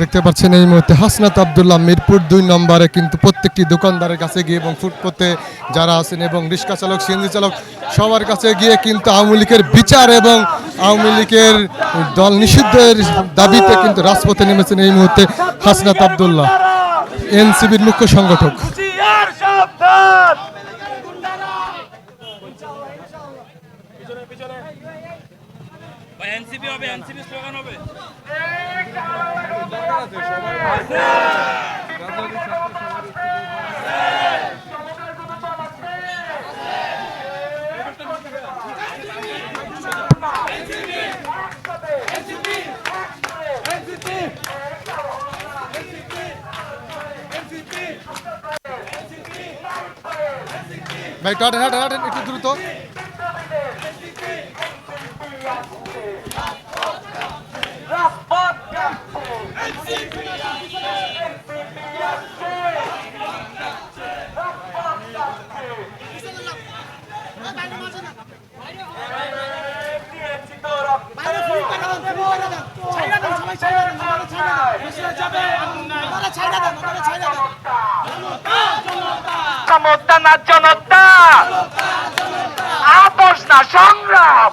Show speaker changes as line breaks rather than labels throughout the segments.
দেখতে পাচ্ছেন এই মুহূর্তে হাসনাত আবদুল্লাহ মিরপুর দুই নম্বরে, কিন্তু প্রত্যেকটি দোকানদারের কাছে গিয়ে এবং ফুটপথে যারা আছেন এবং রিক্সা চালক, সিএনজি চালক, সবার কাছে গিয়ে কিন্তু আওয়ামী লীগের বিচার এবং আওয়ামী লীগের দল নিষিদ্ধের দাবিতে কিন্তু রাজপথে নেমেছেন এই মুহূর্তে হাসনাত আবদুল্লাহ, এনসিবির মুখ্য সংগঠক।
এনসিপি হবে এনসিপি স্লোগান হবে।
ভাই একটু হাঁটেন হাঁটেন হাঁটেন একটু দ্রুত
বাইরে ফুল পাঠান ফুল পাঠান ছাইরা দেন সবাই ছাইরা দেন আমারে ছাইরা দেন মিশরে যাবে আমারে ছাইরা
সমতা না জনতা! আপোষ না সংগ্রাম!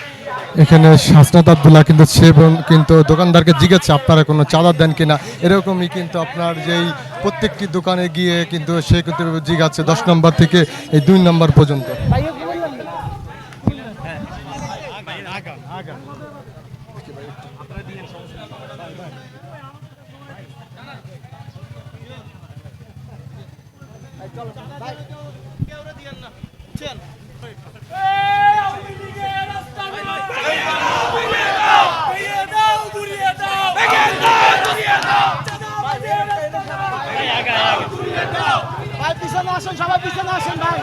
এখানে হাসনাত আবদুল্লাহ কিন্তু সে কিন্তু দোকানদারকে জিজ্ঞেস আপনারা কোনো চাঁদা দেন কিনা? এরকমই কিন্তু আপনার যেই প্রত্যেকটি দোকানে গিয়ে কিন্তু সে কিন্তু জিজ্ঞাসছে দশ নম্বর থেকে এই দুই নম্বর পর্যন্ত।
ভাই পিছনে আসেন সবাই পিছনে আসেন ভাই।